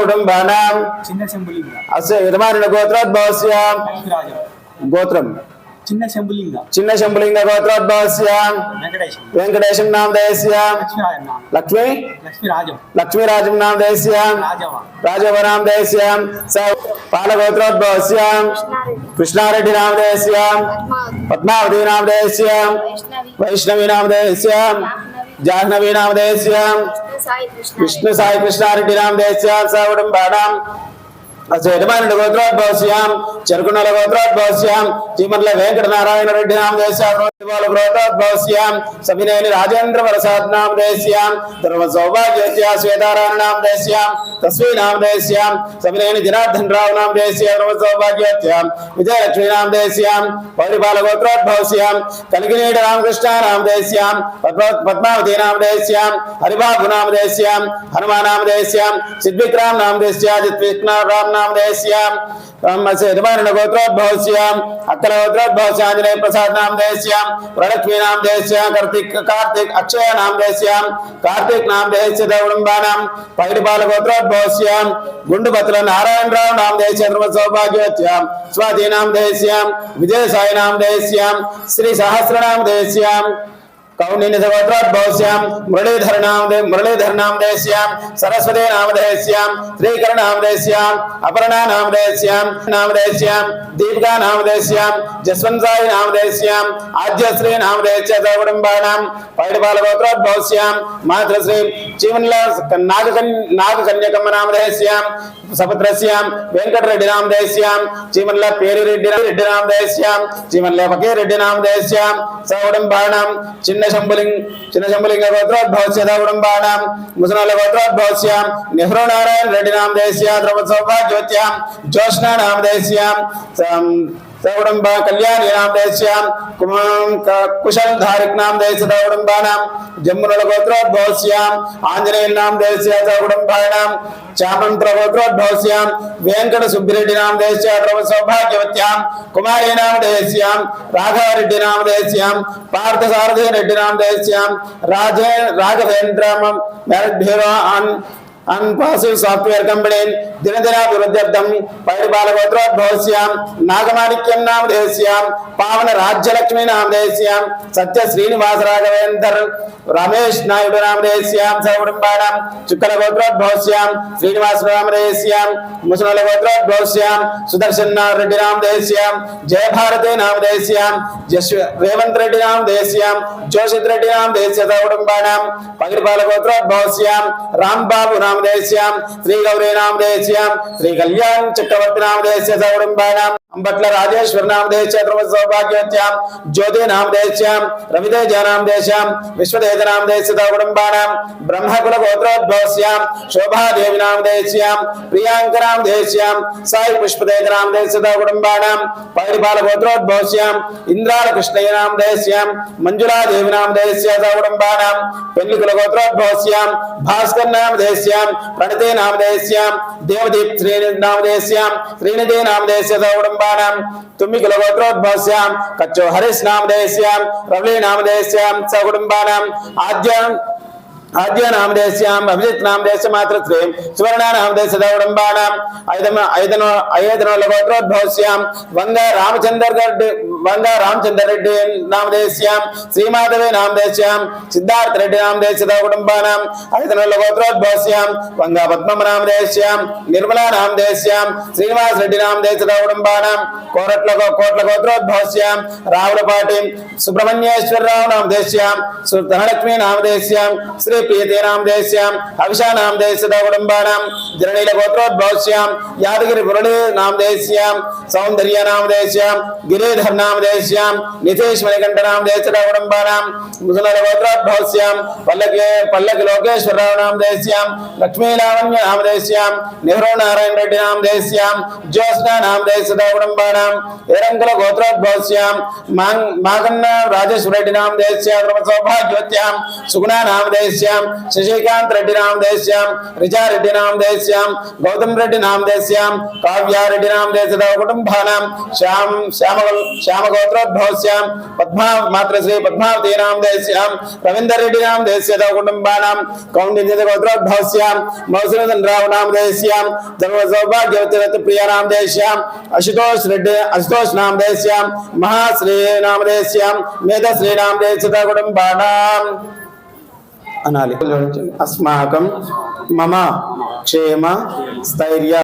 కుటుంబానాం చిన్న శంభులింగ. అస్య యజమానుల గోత్రోద్భవస్య గోత్రం చిన్న శంభులింగ. చిన్న శంభులింగ గోత్రోద్భవస్య. వెంకటేశం. వెంకటేశం నామదేశ్య లక్ష్మీరాజం నామ. లక్ష్మీ? లక్ష్మీరాజం. లక్ష్మీరాజం నామదేశ్య రాజవ. రాజవ నామదేశ్య స పాలగోత్రోద్భవస్య కృష్ణారెడ్డి నామదేశ్య పద్మావతి. నామదేశ్య వైష్ణవి. జాహ్నవి నామదేశ్య సాయి కృష్ణ విష్ణు సాయి కృష్ణారెడ్డి నామదేశ్య స కుటుంబానాం యజమానుడు గోత్రోద్భవస్యాం చెరుకున్నల గోత్రోద్భవస్యాం చీమర్ల వెంకట నారాయణ రెడ్డి నామదేశ్యాం గోత్రోద్భవస్యాం సవినేని రాజేంద్ర ప్రసాద్ నామదేశ్యాం ధర్మ సౌభాగ్యస్య శ్వేతారాయణ నామదేశ్యాం తస్వీ నామదేశ్యాం సవినేని జనార్దన్ రావు నామదేశ్యాం ధర్మ సౌభాగ్యస్యాం విజయలక్ష్మీ నామదేశ్యాం పౌరిపాల గోత్రోద్భవస్యాం కలిగినేడు రామకృష్ణ నామదేశ్యాం పద్మ- పద్మావతి నామదేశ్యాం హరిబాబు నామదేశ్యాం హనుమాన్ నామదేశ్యాం సిద్విక్రామ్ నామదేశ్యా జిత్విక్రామ్ నామదేశ్యాం యజమానుల గోత్రోద్భవస్యాం అక్కల గోత్రోద్భవస్య ఆంజనేయ ప్రసాద్ నామదేశ్యాం వరలక్ష్మీ నామదేశ్య కార్తిక్ కార్తిక్ అక్షయ నామదేశ్యాం కార్తిక్ నామదేశ్య దౌడంబానాం పైడిపాల గోత్రోద్భవస్యాం గుండుపతుల నారాయణరావు నామదేశ్య ధర్మ సౌభాగ్యవత్యాం స్వాతి నామదేశ్యాం విజయసాయి నామదేశ్యాం శ్రీ సహస్రనామదేశ్యాం కౌండిన్య సగోత్రోద్భవస్యాం మురళీధర నామదే మురళీధర నామదేశ్యాం సరస్వతి నామదేశ్యాం శ్రీకర నామదేశ్యాం అపర్ణ నామదేశ్యాం నామదేశ్యాం దీపికా నామదేశ్యాం జస్వంత్ సాయి నామదేశ్యాం ఆద్యశ్రీ నామదేశ్య కుటుంబానాం పైడిపాల గోత్రోద్భవస్యాం మాతృశ్రీ జీవన్ల నాగకన్ నాగకన్యకమ్మ నామదేశ్యాం సపుత్రస్యాం వెంకటరెడ్డి నామదేశ్యాం జీవన్ల పేరు శంబలింగ్ చిన్న శంబలింగ చిన్న శంభులింగ గోత్రోద్భవస్య సౌడంబాణం ముసనాల గోత్రోద్భవస్యాం నెహ్రూ నారాయణ రెడ్డి నామదేశ్యాం ద్రవ సౌభాగ్యవత్యాం జోష్నా నామదేశ్యాం దౌడంబ కళ్యాణీనాం దేశ్యాం నామదేశ్యాం కుమాం కుశల్ ధారిక్నాం దేశ దౌడంబానాం జమ్మునుల గోత్రోద్భవస్యాం ఆంజనేయ దేశ్య దౌడంబానాం చామంత్ర గోత్రోద్భవస్యాం వెంకట సుబ్బిరెడ్డినాం దేశ్య ద్రవ సౌభాగ్యవత్యాం కుమారీనాం దేశ్యాం రాఘవరెడ్డినాం దేశ్యాం పార్థసారథి రెడ్డినాం దేశ్యాం రాజే రాఘవేంద్ర మేరఢ్యో ఆన్ అన్పాసివ్ సాఫ్ట్వేర్ కంపెనీ దినదినాభివృద్ధ్యర్థం పైడిపాల నాగమాణిక్యం నామ దేశ్యాం పావన రాజ్యలక్ష్మి నామ దేశ్యాం సత్య శ్రీనివాస రాఘవేందర్ రమేష్ నాయుడు నామ దేశ్యాం సకుటుంబానాం చుక్కల గోత్రోద్భవస్యాం శ్రీనివాస నామదేశ్యాం ముసనుల గోత్రోద్భవస్యాం సుదర్శన్ రెడ్డి నామ దేశ్యాం జయభారతి నామ దేశ్యాం జశ్వ రేవంత్ రెడ్డి నామ దేశ్యాం జోషిత్ రెడ్డి నామ దేశ్య సకుటుంబానాం పగిరిపాల గోత్రోద్భవస్యాం రాంబాబు నామ శ్రీ గౌరీ నామదేశ్యాం శ్రీ కళ్యాణ్ చక్రవర్తి నామదేశ్య సకుటుంబానాం అంబట్ల రాజేశ్వర నామదేశ్య ధ్రువ సౌభాగ్యత్యాం జ్యోతి నామదేశ్యాం రవితేజ నామదేశ్యాం విశ్వతేజ నామదేశ్య కుటుంబానాం బ్రహ్మకుల గోత్రోద్భవస్యాం శోభాదేవి నామదేశ్యాం ప్రియాంక నామదేశ్యాం సాయి పుష్పతేజ నామదేశ్య కుటుంబానాం పైడిపాల గోత్రోద్భవస్యాం ఇంద్రాల కృష్ణయ్య నామదేశ్యాం మంజులాదేవి నామదేశ్య కుటుంబానాం పెళ్ళికుల గోత్రోద్భవస్యాం భాస్కర్ నామదేశ్యాం ప్రణతే నామదేశ్యాం దేవదీప్ శ్రీ నామదేశ్యాం శ్రీనిధి నామదేశ్య కుటుంబానాం తుమ్మికుల గోత్రోద్భవస్యాం కచ్చో హరీష్ నామదేశ్యాం రవళి నామదేశ్యాం సకుటుంబానాం ఆద్యం ఆద్య నామదేశ్యాం అభిజిత్ నామదేశ మాతృత్వే సువర్ణ నామదేశ దౌడంబాణం ఐదనో ఐదన ఐదనోల గోత్రోద్భవస్యాం వంగ రామచందర్ రెడ్డి వంగ రామచంద్ర రెడ్డి నామదేశ్యాం శ్రీమాధవి నామదేశ్యాం సిద్ధార్థ రెడ్డి నామదేశ కుటుంబానాం ఐదనోల గోత్రోద్భవస్యాం వంగ పద్మమ నామదేశ్యాం నిర్మలా నామదేశ్యాం శ్రీనివాస్ రెడ్డి నామదేశ కుటుంబానాం కోరట్ల కోట్ల గోత్రోద్భవస్యాం రావులపాటి సుబ్రహ్మణ్యేశ్వరరావు నామదేశ్యాం ధనలక్ష్మి ధనలక్ష్మీ నామదేశ్యాం శ్రీ ప్రీతి దేశ్యాం అభిషా నామదేశ కుటుంబానాం జననీల గోత్రోద్భవస్యాం యాదగిరి పురుడు నాం దేశ్యాం సౌందర్య నామ నామదేశ్యాం గిరిధర్ నామదేశ్యాం నితేష్ మణికంఠ నామదేశ కుటుంబానాం ముసల గోత్రోద్భవస్యాం పల్లకి పల్లకి లోకేశ్వరరావు నామ దేశ్యాం లక్ష్మీ నామ దేశ్యాం నెహ్రూ నారాయణ రెడ్డి నామ దేశ్యాం జ్యోత్స్న నామ నామదేశ కుటుంబానాం ఎరంకుల గోత్రోద్భవస్యాం మాంగ్ మాగన్న రాజేశ్వర రెడ్డి నామ దేశ్యాం సౌభాగ్యవత్యాం సుగుణ నామ దేశ్యాం శశికాంత్ రెడ్డి నామ దేశ్యాం రిజా రెడ్డి నామ దేశ్యాం గౌతమ్ రెడ్డి నామ దేశ్యాం కావ్యారెడ్డి నామ దేశద కుటుంబానాం శ్యామ్ శ్యామ శ్యామగోత్రోద్భవస్యాం పద్మా మాతృశ్రీ పద్మావతి నామ దేశ్యాం రవీందర్ రెడ్డి నామ దేశ్యద కుటుంబానాం కౌండిన్య గోత్రోద్భవస్యాం మౌసూదన్ రావు నామ దేశ్యాం ధర్మ సౌభాగ్యవతి ప్రియ నామ దేశ్యాం అశుతోష్ రెడ్డి అశుతోష్ నామ దేశ్యాం మహాశ్రీ నామ దేశ్యాం మేధశ్రీ నామ దేశద కుటుంబానాం. అనాలి. అస్మాకం మమ క్షేమ స్థైర్య